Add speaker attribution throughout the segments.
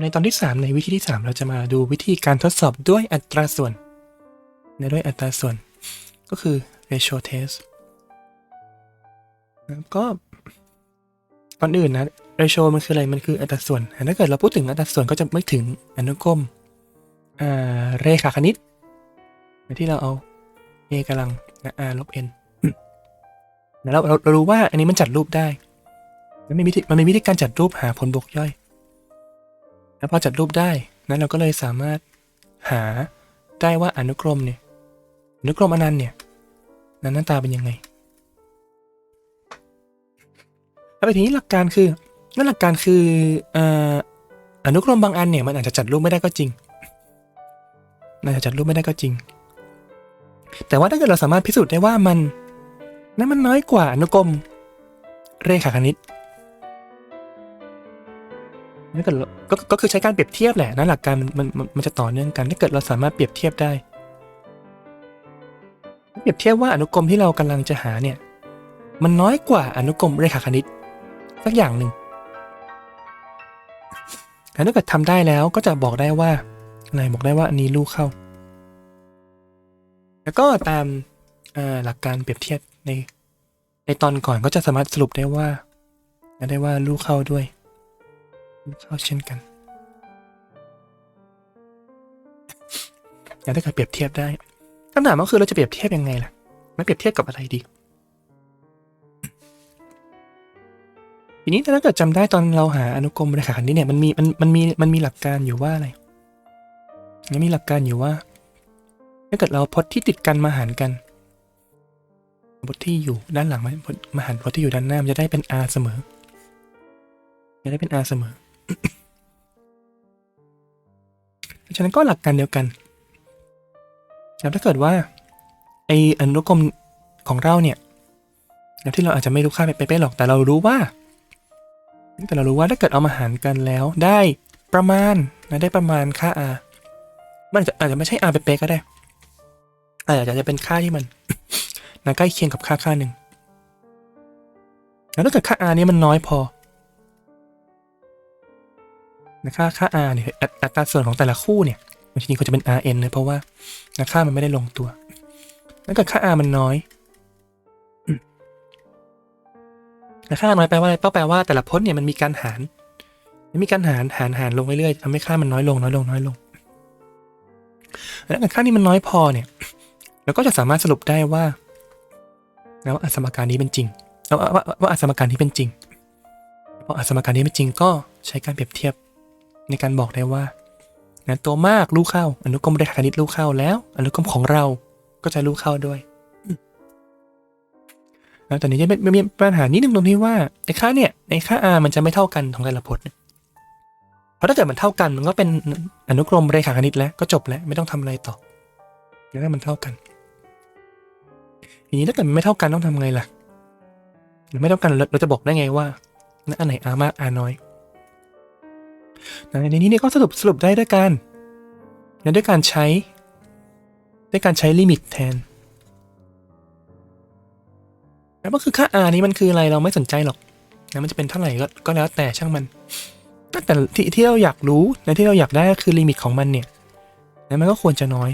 Speaker 1: ในตอนที่ 3 ในวิธีที่ 3 เราจะมาดูวิธีการทดสอบด้วยอัตราส่วนในด้วยอัตราส่วน ก็คือ ratio test ก็ก่อนอื่นนะ ratio มันคืออะไร มันคืออัตราส่วน ถ้าเกิดเราพูดถึงอัตราส่วนก็จะไม่ถึงอนุกรมอ่าเรขาคณิต ที่เราเอา a กำลัง r ลบ n แล้วเราเรารู้ว่าอันนี้มันจัดรูปได้แล้วมีวิธีมันมีวิธีการจัดรูปหาผลบวกย่อย แล้วพอจัดรูปได้นั้นเราก็เลยสามารถหาได้ว่าอนุกรมเนี่ยอนุกรมอนันต์เนี่ยนั้นหน้าตาเป็นยังไงแล้วทีนี้หลักการคือนั่นหลักการคืออนุกรมบางอันเนี่ยมันอาจจะจัดรูปไม่ได้ก็จริงมันอาจจะจัดรูปไม่ได้ก็จริง แต่ว่าถ้าเกิดเราสามารถพิสูจน์ได้ว่ามันนั้นมันน้อยกว่าอนุกรมเรขาคณิต ถ้าเกิดเราก็ก็คือใช้การเปรียบเทียบแหละนะหลักการมันมันมันจะต่อเนื่องกันถ้าเกิดเราสามารถเปรียบเทียบได้ เปรียบเทียบว่าอนุกรมที่เรากำลังจะหาเนี่ย มันน้อยกว่าอนุกรมเรขาคณิตสักอย่างหนึ่งแต่ถ้าเกิดทำได้แล้วก็จะบอกได้ว่าอะไรบอกได้ว่าอันนี้ลูกเข้า แล้วก็ตามหลักการเปรียบเทียบในในตอนก่อนก็จะสามารถสรุปได้ว่าได้ว่าลูกเข้าด้วย ข้าเช่นกันแล้วถ้าเกิดเปรียบเทียบได้คำถามก็คือเราจะเปรียบเทียบยังไงล่ะไม่เปรียบเทียบกับอะไรดี ทีนี้ถ้าเกิดจำได้ตอนเราหาอนุกรมเรขาคณิตเนี่ยมันมีมันมันมีมันมีหลักการอยู่ว่าอะไรมันมีหลักการอยู่ว่า ถ้าเกิดเราพจน์ที่ติดกันมาหารกันพจน์ที่อยู่ด้านหลังมาหารพจน์ที่อยู่ด้านหน้ามันจะได้เป็น r เสมอ จะได้เป็น r เสมอ เพราะฉะนั้นก็หลักการเดียวกันแล้วถ้าเกิดว่าไออนุกรมของเราเนี่ยแล้วที่เราอาจจะไม่รู้ค่าเป๊ะๆหรอกแต่เรารู้ว่า แต่เรารู้ว่าถ้าเกิดเอามาหารกันแล้วได้ประมาณนะได้ประมาณค่า r มันอาจจะอาจจะไม่ใช่ r เป๊ะๆก็ได้อาจจะจะเป็นค่าที่มันนะใกล้เคียงกับค่าค่าหนึ่งแล้วถ้าเกิดค่า r นี้มันน้อยพอ นะค่าค่า r เนี่ยอัตอัตราส่วนของแต่ละคู่เนี่ยบางทีก็จะเป็น rn เลยเพราะว่านะค่ามันไม่ได้ลงตัวถ้าเกิดค่า r มันน้อยนะค่าน้อยแปลว่าอะไรแปลว่าแต่ละพจน์เนี่ยมันมีการหารมีการหารหารหารลงเรื่อยๆทำให้ค่ามันน้อยลงน้อยลงน้อยลงแล้วถ้าค่านี้มันน้อยพอเนี่ยเราก็จะสามารถสรุปได้ว่าแล้วาสมการนี้เป็นจริงว่าว่าว่าว่าสมการนี้เป็นจริงเพราะสมการนี้เป็นจริงก็ใช้การเปรียบเทียบ ในการบอกได้ว่านะตัวมากลูกเข้า อนุกรมเรขาคณิตลูกเข้าแล้ว อนุกรมของเราก็จะลูกเข้าด้วยแล้วแต่นี้จะมีปัญหานิดนึงตรงที่ว่าไอ้ค่าเนี่ยไอ้ค่า r มันจะไม่เท่ากันของแต่ละพจน์เพราะถ้าเกิดมันเท่ากันมันก็เป็นอนุกรมเรขาคณิตแล้วก็จบแล้วไม่ต้องทำอะไรต่อแล้วมันเท่ากันทีนี้ถ้าเกิดมันไม่เท่ากันต้องทำไงล่ะ ไม่เท่ากันเราเราจะบอกได้ไงว่าอันไหน r มาก r น้อย ในนี้เนี่ยก็สรุปสรุปได้ด้วยการด้วยการใช้ด้วยการใช้ลิมิตแทน แล้วก็คือค่า r นี้มันคืออะไรเราไม่สนใจหรอกนะมันจะเป็นเท่าไหร่ก็ก็แล้วแต่ช่างมันแต่ที่ที่เราอยากรู้และที่เราอยากได้ก็คือลิมิตของมันเนี่ยแล้วมันก็ควรจะน้อย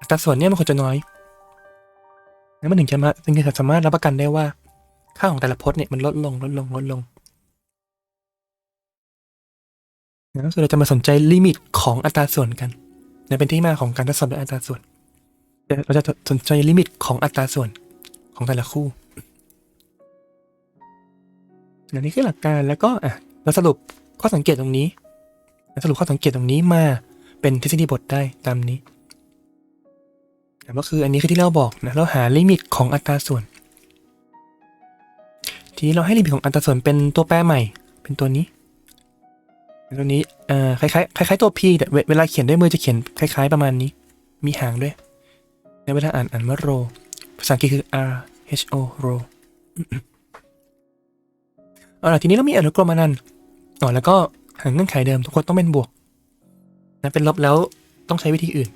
Speaker 1: อัตราส่วนเนี่ยมันควรจะน้อยแล้วมันถึงจะมาถึงจะสามารถรับประกันได้ว่า ค่าของแต่ละพจน์เนี่ยมันลดลงลดลงลดลง ก็คือเราจะมาสนใจลิมิตของอัตราส่วนกันเนี่ยเป็นที่มาของการทดสอบด้วยอัตราส่วนเราจะสนใจลิมิตของอัตราส่วนของแต่ละคู่อันนี้คือหลักการแล้วก็อะเราสรุปข้อสังเกตตรงนี้สรุปข้อสังเกตตรงนี้มาเป็นทฤษฎีบทได้ตามนี้แต่ก็คืออันนี้คือที่เราบอกนะเราหาลิมิตของอัตราส่วน ทีนี้เราให้ลิมิตของอัตราส่วนเป็นตัวแปรใหม่ เป็นตัวนี้ ตัวนี้เอ่อคล้ายๆคล้ายๆตัว P แต่เวเวลาเขียนด้วยมือจะเขียนคล้าย ๆ ประมาณนี้ มีหางด้วยในเวลาอ่านอ่านว่า row ภาษาอังกฤษคือ R H O row เอาล่ะทีนี้เรามีอนุกรมอนันต์อ๋อแล้วก็หางเงื่อนไขเดิมทุกคนต้องเป็นบวกนะเป็นลบแล้วต้องใช้วิธีอื่น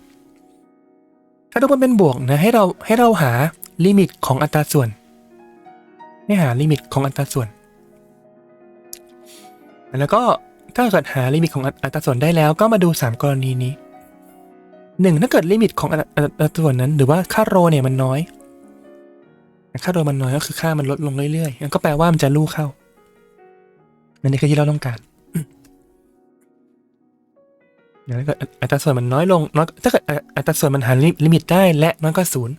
Speaker 1: ถ้าทุกคนเป็นบวกนะให้เราให้เราหาลิมิตของอัตราส่วน ให้หาลิมิตของอัตราส่วน แล้วก็ ถ้าเกิดหาลิมิตของอัตราส่วนได้แล้วก็มาดูสามกรณีนี้หนึ่งถ้าเกิดลิมิตของอัตราส่วนนั้น หรือว่าค่าโรเนี่ยมันน้อย ค่าโรมันน้อยก็คือค่ามันลดลงเรื่อยๆก็แปลว่ามันจะลู่เข้านั่นคือที่เราต้องการถ้าเกิดอัตราส่วนมันน้อยลงน้อยถ้าเกิดอัตราส่วนมันหาลิมิตได้และน้อยกว่าศูนย์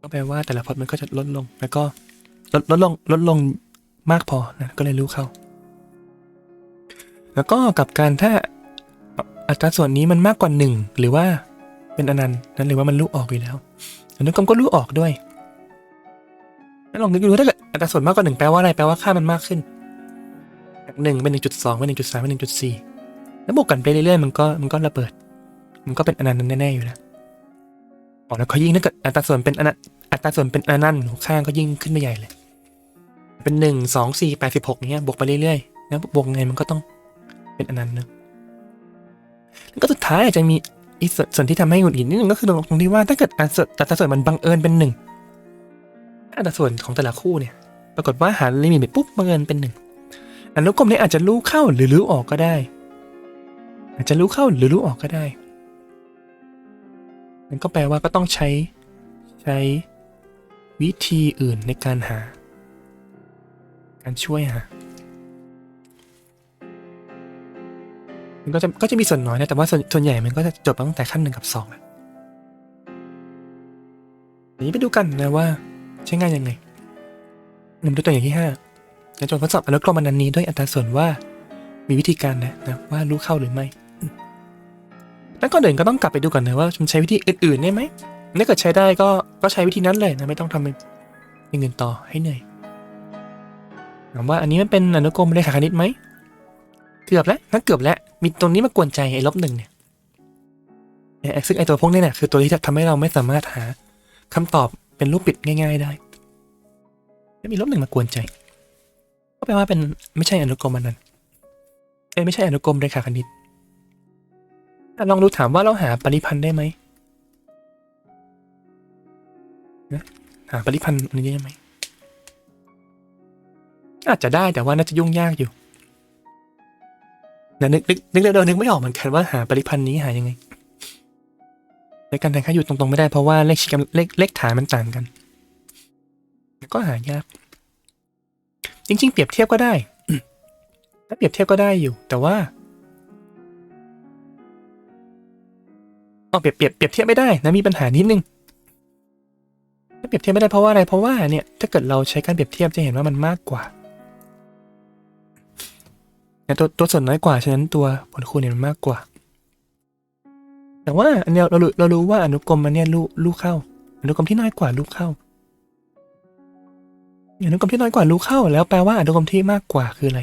Speaker 1: ก็แปลว่าแต่ละพอร์ตมันก็จะลดลง แล้วก็ลดลดลงลดลงมากพอนะก็เลยรู้เข้า แล้วก็กับการถ้าอัตราส่วนนี้มันมากกว่าหนึ่งหรือว่าเป็นอนันต์นั้นหรือว่ามันลูกออกอยู่แล้วอนุกรมก็ลูกออกด้วยแล้วลองนึกดูถ้าเกิดอัตราส่วนมากกว่าหนึ่งแปลว่าอะไรแปลว่าค่ามันมากขึ้นจากหนึ่งเป็นหนึ่งจุดสองเป็นหนึ่งจุดสามเป็นหนึ่งจุดสี่แล้วบวกกันไปเรื่อยๆมันก็มันก็ระเบิด มันก็เป็นอนันต์แน่ๆอยู่แล้วอ๋อแล้วเขายิ่งถ้าเกิดอัตราส่วนเป็นอนันต์อัตราส่วนเป็นอนันต์ข้างก็ยิ่งขึ้นไปใหญ่เลย เป็นหนึ่งสองสี่แปดสิบหกเนี้ยบวกไปเรื่อยๆแล้วบวกไงมันก็ต้อง เป็นอนันต์นะแล้วก็สุดท้ายอาจจะมีอีกส่วนส่วนที่ทำให้หงุดหงิดนิดนึงก็คือตรงที่ว่าถ้าเกิดอัตราส่วนอัตราส่วนมันบังเอิญเป็นหนึ่งอัตราส่วนของแต่ละคู่เนี่ย ปรากฏว่าหาลิมิตไปปุ๊บบังเอิญเป็นหนึ่งอนุกรมนี้อาจจะรู้เข้าหรือรู้ออกก็ได้ อาจจะรู้เข้าหรือรู้ออกก็ได้ มันก็แปลว่าก็ต้องใช้ใช้วิธีอื่นในการหา การช่วยหา มันก็จะก็จะมีส่วนน้อยนะแต่ว่าส่วนส่วนใหญ่มันก็จะจบตั้งแต่ขั้นหนึ่งกับสองแล้วทีนี้ไปดูกันนะว่าใช้งานยังไงหนึ่งดูตัวอย่างที่ห้าการจดทดสอบอนุกรมอนันต์นี้ด้วยอัตราส่วนว่ามีวิธีการนะนะว่ารู้เข้าหรือไม่แล้วก็เดินก็ต้องกลับไปดูก่อนนะว่ามันใช้วิธีอื่นๆได้ไหมถ้าเกิดใช้ได้ก็ก็ใช้วิธีนั้นเลยนะไม่ต้องทำเป็นอย่างอื่นต่อให้เหนื่อยถามว่าอันนี้มันเป็นอนุกรมเลขาคณิตไหม เกือบแล้วนั่นเกือบแล้ว มีตรงนี้มากวนใจไอ้ลบหนึ่งเนี่ยซึ่งไอ้ตัวพวกนี้เนี่ยคือตัวที่ทำให้เราไม่สามารถหาคำตอบเป็นรูปปิดง่าย ๆได้แล้วมีลบหนึ่งมากวนใจ ก็แปลว่าเป็นไม่ใช่อนุกรมอันนั้นเอ้ไม่ใช่อนุกรมเลขาคณิตลองดูถามว่าเราหาปริพันธ์ได้ไหมนะหาปริพันธ์อันนี้ได้ไหมอาจจะได้แต่ว่าน่าจะยุ่งยากอยู่ นะนึกนึกนึกเดินนึกไม่ออกเหมือนกันว่าหาปริพันธ์นี้หายังไงในการแทนค่าอยู่ตรงๆไม่ได้เพราะว่าเลขชิกเลขเลขฐานมันต่างกันก็หายาก จริง ๆ เปรียบเทียบก็ได้ถ้าเปรียบเทียบก็ได้อยู่ แต่ว่าอ๋อเปรียบเปรียบเปรียบเทียบไม่ได้นะมีปัญหานิดนึงถ้าเปรียบเทียบไม่ได้เพราะว่าอะไรเพราะว่าเนี่ยถ้าเกิดเราใช้การเปรียบเทียบจะเห็นว่ามันมากกว่า ตัวตัวส่วนน้อยกว่า ฉะนั้นตัวผลคูณเนี่ยมันมากกว่า แต่ว่าอันเนี้ยเราเรารู้ว่าอนุกรมมันเนี่ยลูกลูกเข้า อนุกรมที่น้อยกว่าลูกเข้า อนุกรมที่น้อยกว่าลูกเข้า แล้วแปลว่าอนุกรมที่มากกว่าคืออะไร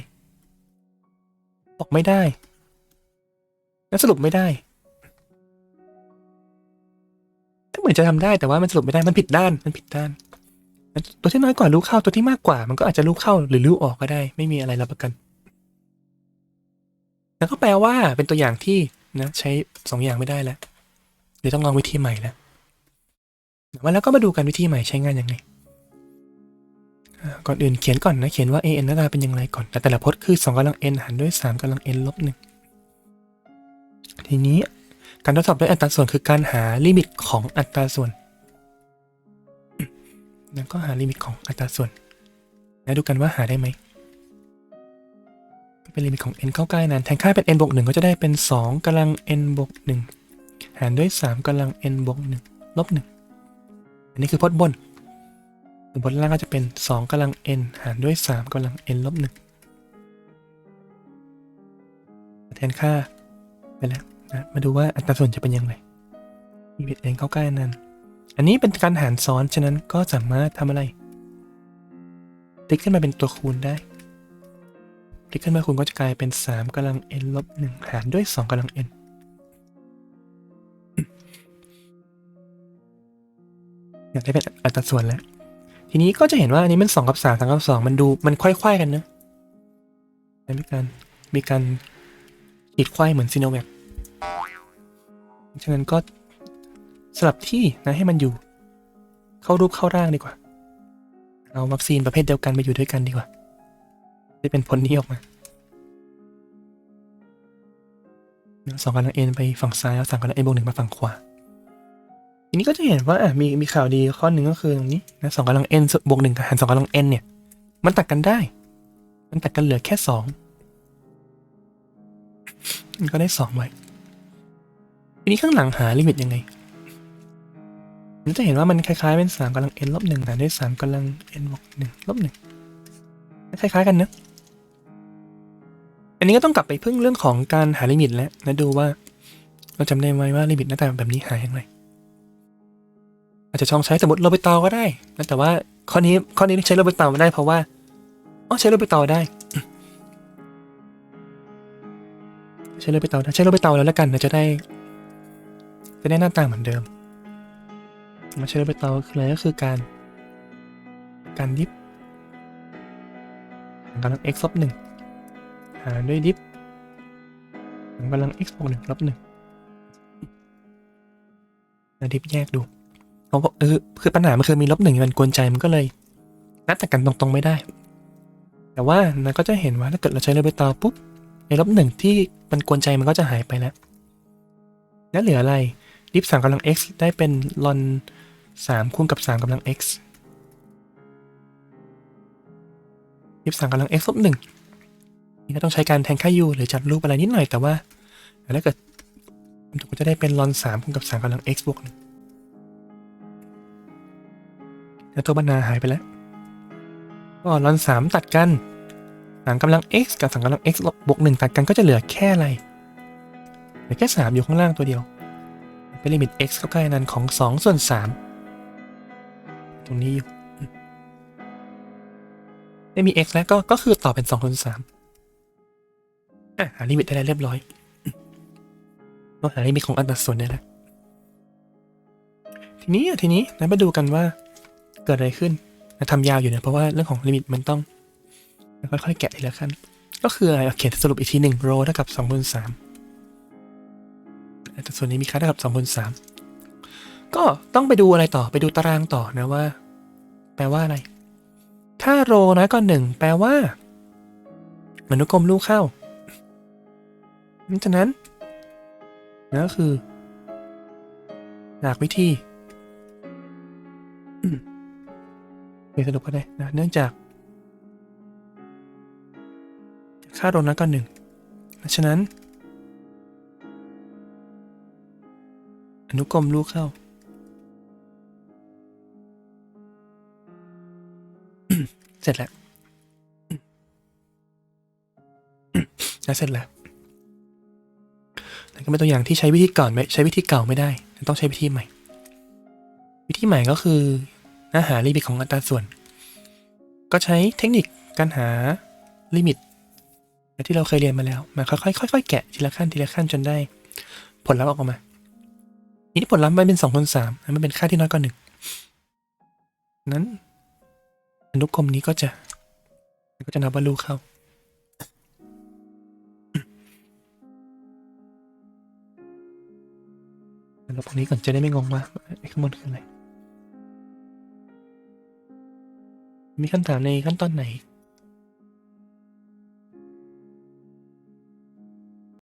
Speaker 1: บอกไม่ได้แล้วสรุปไม่ได้เหมือนจะทำได้แต่ว่ามันสรุปไม่ได้มันผิดด้านมันผิดด้านตัวที่น้อยกว่าลูกเข้าตัวที่มากกว่า มันก็อาจจะลูกเข้าหรือลูกออกก็ได้ ไม่มีอะไรรับประกัน แล้วก็แปลว่าเป็นตัวอย่างที่นะใช้สองอย่างไม่ได้แล้วเดี๋ยวต้องลองวิธีใหม่แล้วมาแล้วก็มาดูกันวิธีใหม่ใช้งานยังไงก่อนอื่นเขียนก่อนนะ เขียนว่า an หน้าตาเป็นยังไงก่อน แต่แต่ละพจน์คือ 2กำลัง n หารด้วย 3กำลัง n ลบหนึ่งทีนี้การทดสอบด้วยอัตราส่วนคือการหาลิมิตของอัตราส่วนแล้วก็หาลิมิตของอัตราส่วน แล้วดูกันว่าหาได้ไหม เป็นลิมิตของ n เข้าใกล้นั้นแทนค่าเป็น n บวก1ก็จะได้เป็น 2กำลัง n บวก1หารด้วย 3กำลัง n บวก1ลบ1อันนี้คือพจน์บนส่วนพจน์ล่างก็จะเป็น 2กำลัง n หารด้วย 3กำลัง n ลบ1แทนค่าไปแล้วนะมาดูว่าอัตราส่วนจะเป็นยังไงลิมิต n เข้าใกล้นั้น อันนี้เป็นการหารซ้อนฉะนั้นก็สามารถทำอะไร ติ๊กขึ้นมาเป็นตัวคูณได้ พลิกขึ้นมาคูณก็จะกลายเป็น 3กำลัง n ลบ1หารด้วย 2กำลัง n อยากได้เป็นอัตราส่วนแล้ว ทีนี้ก็จะเห็นว่าอันนี้มัน 2 กับ 3 3 กับ 2 มันดูมันค่อยๆกันนะมีการมีการขีดไขว้เหมือนซีโนแวคฉะนั้นก็สลับที่นะให้มันอยู่ เข้ารูปเข้าร่างดีกว่า เอาวัคซีนประเภทเดียวกันมาอยู่ด้วยกันดีกว่า จะเป็นผลนี้ออกมาสองกำลัง n ไปฝั่งซ้ายแล้วสามกำลัง n บวกหนึ่งมาฝั่งขวาทีนี้ก็จะเห็นว่าอะมีมีข่าวดีข้อหนึ่งก็คือตรงนี้นะสองกำลัง n บวกหนึ่งกับหารสองกำลัง n เนี่ย มันตัดกันได้ มันตัดกันเหลือแค่สองมันก็ได้สองไว้ทีนี้ข้างหลังหาลิมิตยังไงมันจะเห็นว่ามันคล้ายๆเป็นสามกำลัง n ลบหนึ่งแต่ได้วยสามกำลัง n บวกหนึ่งลบหนึ่งคล้ายๆกันเนะ อันนี้ก็ต้องกลับไปพึ่งเรื่องของการหาลิมิตแล้วนะดูว่า เราจำได้ไหมว่าลิมิตหน้าตาแบบนี้หาอย่างไรอาจจะลองใช้สมมติโรเบตอก็ได้นะแต่ว่าข้อนี้ข้อนี้ใช้โรเบตอไม่ได้เพราะว่าอ๋อใช้โรเบตอได้ใช้โรเบตอได้ใช้โรเบตอแล้วแล้วกันนะจะได้จะได้หน้าตาเหมือนเดิมมาใช้โรเบตอคืออะไรก็คือการการดิฟกำลัง x ลบหนึ่ง หารด้วยดิฟกำลัง x บวกหนึ่งลบหนึ่งแล้วดิฟแยกดูเพราะว่าเออคือปัญหามันคือมีลบหนึ่งมันกวนใจมันก็เลยนัดแต่กันตรงๆไม่ได้ แต่ว่านะก็จะเห็นว่าถ้าเกิดเราใช้เรเบตาปุ๊บในลบหนึ่งที่มันกวนใจมันก็จะหายไปแล้วแล้วเหลืออะไรดิฟสามกำลัง x ได้เป็นลอนสามคูณกับสามกำลัง x ดิฟสามกำลัง x ลบหนึ่ง นี่ก็ต้องใช้การแทนค่า u หรือจัดรูปอะไรนิดหน่อยแต่ว่าถ้าเกิดมันถูกก็จะได้เป็นลอนสามคูณกับสามกำลัง x บวกหนึ่งแล้วตัวบรรณาหายไปแล้ว ก็ลอนสามตัดกันสามกำลัง x กับสามกำลัง x ลบบวกหนึ่งตัดกันก็จะเหลือแค่อะไรเหลือแค่สามอยู่ข้างล่างตัวเดียว เป็นลิมิต x เข้าใกล้นั้นของสองส่วนสามตรงนี้อยู่ไม่มี x แล้วก็ก็คือต่อเป็นสองส่วนสาม อะหาลิมิตได้แล้วเรียบร้อยอืมก็หาลิมิตของอัตราส่วนได้แล้วทีนี้ทีนี้นะมาดูกันว่าเกิดอะไรขึ้นนะทำยาวอยู่เนี่ยเพราะว่าเรื่องของลิมิตมันต้องค่อยๆแกะทีละขั้น ก็คืออะไรเอเขียนสรุปอีกทีหนึ่งโรเท่ากับสองคูณสามแต่ส่วนนี้มีค่าเท่ากับสองคูณสามก็ต้องไปดูอะไรต่อไปดูตารางต่อนะว่า แปลว่าอะไร ถ้าโรน้อยกว่าหนึ่งแปลว่า มนุกลมลูกเข้า ดังนั้นนั่นก็คือจากวิธีเรียนสรุปก็ได้นะเนื่องจากค่าโรน้อยกว่าหนึ่งฉะนั้น อนุกรมลูกเข้า เสร็จแล้วแล้วเสร็จแล้ว เป็นตัวอย่างที่ใช้วิธีก่อนไม่ใช้วิธีเก่าไม่ได้ต้องใช้วิธีใหม่ วิธีใหม่ก็คือนะหาลิมิตของอัตราส่วน ก็ใช้เทคนิคการหาลิมิตที่เราเคยเรียนมาแล้วมาค่อยๆค่อยๆแกะทีละขั้นทีละขั้นจนได้ ผลลัพธ์ออกมาทีนี้ผลลัพธ์มันเป็นสองคูณสามมันเป็นค่าที่น้อยกว่าหนึ่งนั้นอนุกรมนี้ก็จะก็จะนับว่าลูกเข้าับตรงนี้ก่อนจะได้ไม่งงว่าไอ้ข้างบนคืออะไรมีคำถามในขั้นตอนไหน